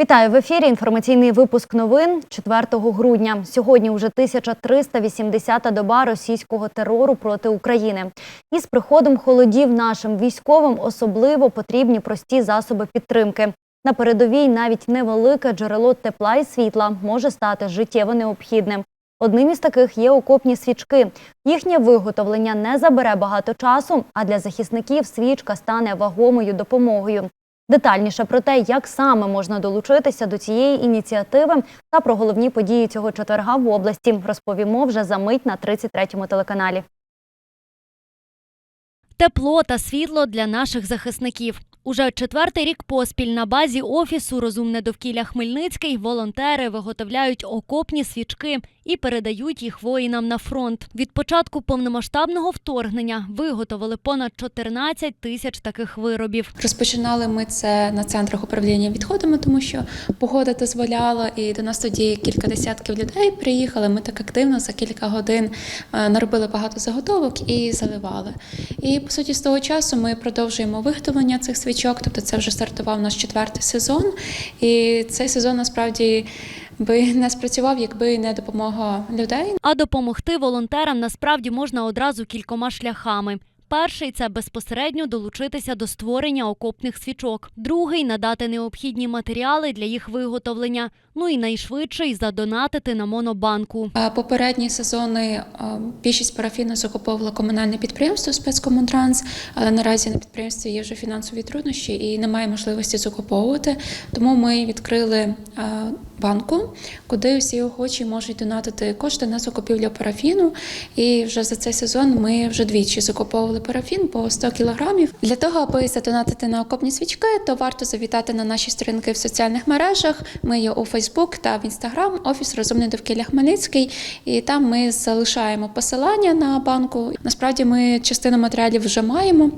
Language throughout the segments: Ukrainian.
Вітаю в ефірі. Інформаційний випуск новин 4 грудня. Сьогодні вже 1380-та доба російського терору проти України. І з приходом холодів нашим військовим особливо потрібні прості засоби підтримки. На передовій навіть невелике джерело тепла і світла може стати життєво необхідним. Одним із таких є окопні свічки. Їхнє виготовлення не забере багато часу, а для захисників свічка стане вагомою допомогою. Детальніше про те, як саме можна долучитися до цієї ініціативи та про головні події цього четверга в області, розповімо вже за мить на 33-му телеканалі. Тепло та світло для наших захисників. Уже четвертий рік поспіль на базі офісу Розумне довкілля Хмельницький волонтери виготовляють окопні свічки і передають їх воїнам на фронт. Від початку повномасштабного вторгнення виготовили понад 14 тисяч таких виробів. Розпочинали ми це на центрах управління відходами, тому що погода дозволяла, і до нас тоді кілька десятків людей приїхали. Ми так активно за кілька годин е, наробили багато заготовок і заливали. І по суті, з того часу ми продовжуємо виготовлення цих свічок. Тобто, це вже стартував наш четвертий сезон. І цей сезон насправді би не спрацював, якби не допомога людей. А допомогти волонтерам насправді можна одразу кількома шляхами. Перший це безпосередньо долучитися до створення окопних свічок. Другий надати необхідні матеріали для їх виготовлення. Ну і найшвидший задонатити на монобанку. Попередні сезони більшість парафіну закуповувало комунальне підприємство спецкомунтранс, але наразі на підприємстві є вже фінансові труднощі і немає можливості закуповувати. Тому ми відкрили банку, куди всі охочі можуть донатити кошти на закупівлю парафіну. І вже за цей сезон ми вже двічі закуповували парафін по 100 кілограмів. Для того, аби задонатити на окопні свічки, то варто завітати на наші сторінки в соціальних мережах. Ми є у Фейсбук та в Інстаграм, офіс Розумний довкілля Хмельницький. І там ми залишаємо посилання на банку. Насправді ми частину матеріалів вже маємо.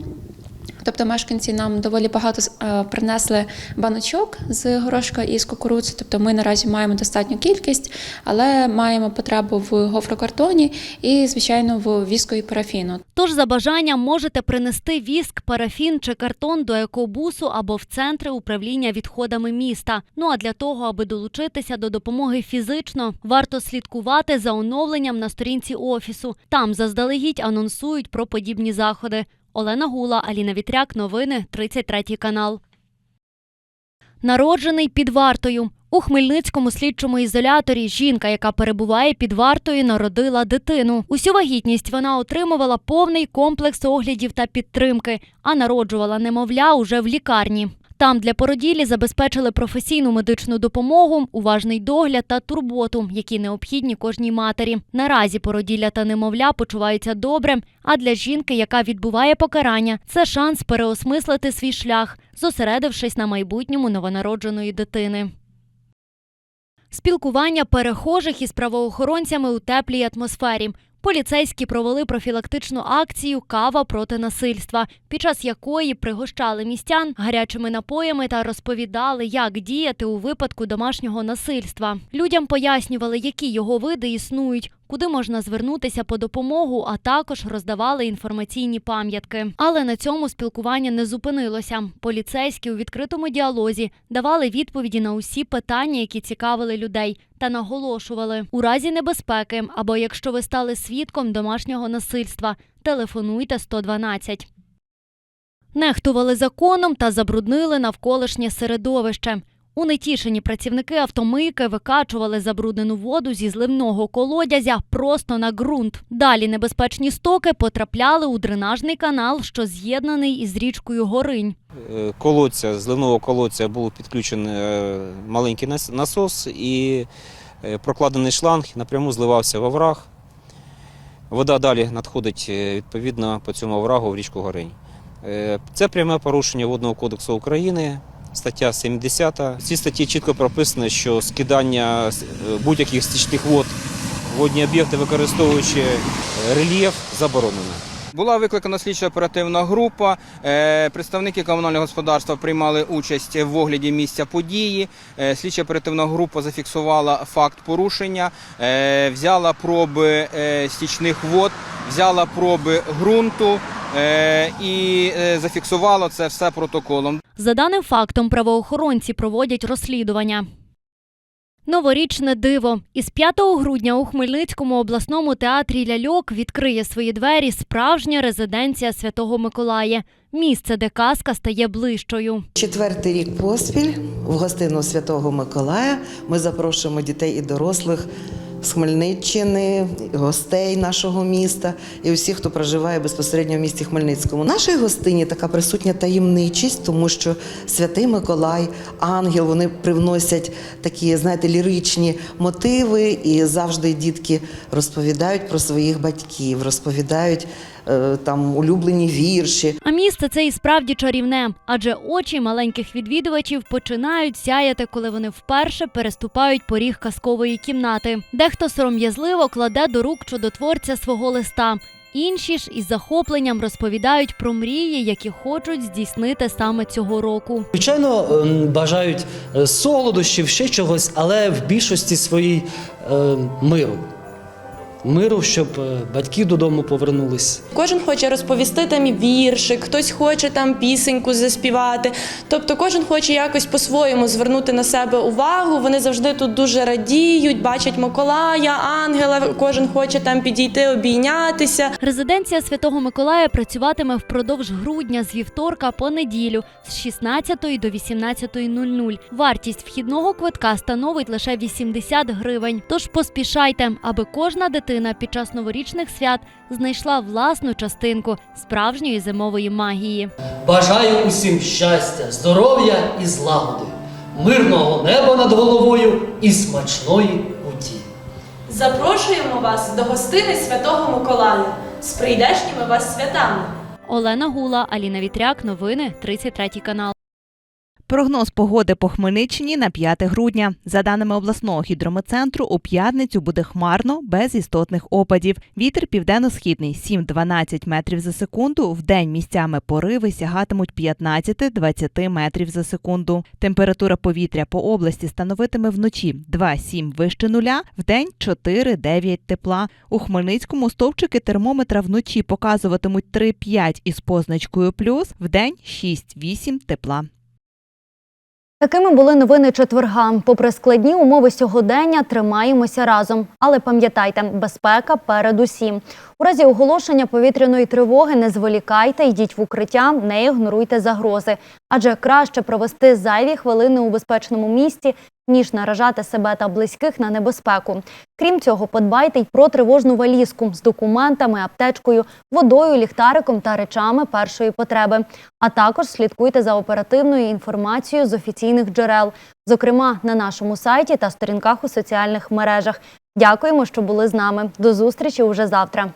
Тобто мешканці нам доволі багато е, принесли баночок з горошка і з кукурудзи. Тобто ми наразі маємо достатню кількість, але маємо потребу в гофрокартоні і, звичайно, в віску і парафіну. Тож за бажанням можете принести віск, парафін чи картон до екобусу або в центри управління відходами міста. Ну а для того, аби долучитися до допомоги фізично, варто слідкувати за оновленням на сторінці офісу. Там заздалегідь анонсують про подібні заходи. Олена Гула, Аліна Вітряк, новини 33 канал. Народжений під вартою. У Хмельницькому слідчому ізоляторі жінка, яка перебуває під вартою, народила дитину. Усю вагітність вона отримувала повний комплекс оглядів та підтримки, а народжувала немовля уже в лікарні. Там для породілі забезпечили професійну медичну допомогу, уважний догляд та турботу, які необхідні кожній матері. Наразі породілля та немовля почуваються добре. А для жінки, яка відбуває покарання, це шанс переосмислити свій шлях, зосередившись на майбутньому новонародженої дитини. Спілкування перехожих із правоохоронцями у теплій атмосфері. Поліцейські провели профілактичну акцію Кава проти насильства, під час якої пригощали містян гарячими напоями та розповідали, як діяти у випадку домашнього насильства. Людям пояснювали, які його види існують, куди можна звернутися по допомогу, а також роздавали інформаційні пам'ятки. Але на цьому спілкування не зупинилося. Поліцейські у відкритому діалозі давали відповіді на усі питання, які цікавили людей, та наголошували у разі небезпеки або якщо ви стали свідком домашнього насильства, телефонуйте 112. Нехтували законом та забруднили навколишнє середовище. Унетішені працівники автомийки викачували забруднену воду зі зливного колодязя просто на ґрунт. Далі небезпечні стоки потрапляли у дренажний канал, що з'єднаний із річкою Горинь. Е, колодця, зливного колодця був підключений е, маленький насос і е, прокладений шланг напряму зливався в овраг. Вода далі надходить відповідно по цьому оврагу в річку Горинь. Це пряме порушення Водного кодексу України, стаття 70. В цій статті чітко прописано, що скидання е, будь-яких стічних вод водні об'єкти, використовуючи е, рельєф, заборонено. Була викликана слідчо оперативна група. Е, Представники комунального господарства приймали участь в огляді місця події. Слідчо оперативна група зафіксувала факт порушення, взяла проби стічних вод, взяла проби ґрунту і е, зафіксувало це все протоколом. За даним фактом, правоохоронці проводять розслідування. Новорічне диво. Із 5 грудня у Хмельницькому обласному театрі ляльок відкриє свої двері справжня резиденція Святого Миколая. Місце, де казка стає ближчою. Четвертий рік поспіль в гостину Святого Миколая ми запрошуємо дітей і дорослих з Хмельниччини, гостей нашого міста і усіх, хто проживає безпосередньо в місті Хмельницькому. Нашій гостині така присутня таємничість, тому що Святий Миколай, ангел, вони привносять такі, знаєте, ліричні мотиви, і завжди дітки розповідають про своїх батьків, розповідають там улюблені вірші. А місце це і справді чарівне, адже очі маленьких відвідувачів починають сяяти, коли вони вперше переступають поріг казкової кімнати. Дехто сором'язливо кладе до рук чудотворця свого листа. Інші ж із захопленням розповідають про мрії, які хочуть здійснити саме цього року. Звичайно, ем, бажають е, солодощів, ще чогось, але в більшості своїй е, миру. Миру, щоб е, батьки додому повернулись. Кожен хоче розповісти там віршик, хтось хоче там пісеньку заспівати. Тобто кожен хоче якось по-своєму звернути на себе увагу. Вони завжди тут дуже радіють, бачать Миколая, ангела. Кожен хоче там підійти, обійнятися. Резиденція Святого Миколая працюватиме впродовж грудня з вівторка по неділю з 16 до 18.00. Вартість вхідного квитка становить лише 80 гривень. Тож поспішайте, аби кожна дитина під час новорічних свят знайшла власну частинку справжньої зимової магії. Бажаю усім щастя, здоров'я і злагоди, мирного неба над головою і смачної путі. Запрошуємо вас до гостини Святого Миколая з прийдешніми вас святами. Олена Гула, Аліна Вітряк. Новини 33 канал. Прогноз погоди по Хмельниччині на 5 грудня. За даними обласного гідрометцентру, у п'ятницю буде хмарно, без істотних опадів. Вітер південно-східний 7-12 метрів за секунду. Вдень місцями пориви сягатимуть 15-20 метрів за секунду. Температура повітря по області становитиме вночі 2-7 вище нуля, вдень 4-9 тепла. У Хмельницькому стовпчики термометра вночі показуватимуть 3-5 із позначкою плюс, вдень 6-8 тепла. Такими були новини четверга. Попри складні умови сьогодення, тримаємося разом. Але пам'ятайте, безпека передусім. У разі оголошення повітряної тривоги не зволікайте, йдіть в укриття, не ігноруйте загрози. Адже краще провести зайві хвилини у безпечному місці, ніж наражати себе та близьких на небезпеку. Крім цього, подбайте й про тривожну валізку з документами, аптечкою, водою, ліхтариком та речами першої потреби. А також слідкуйте за оперативною інформацією з офіційних джерел, зокрема на нашому сайті та сторінках у соціальних мережах. Дякуємо, що були з нами. До зустрічі уже завтра.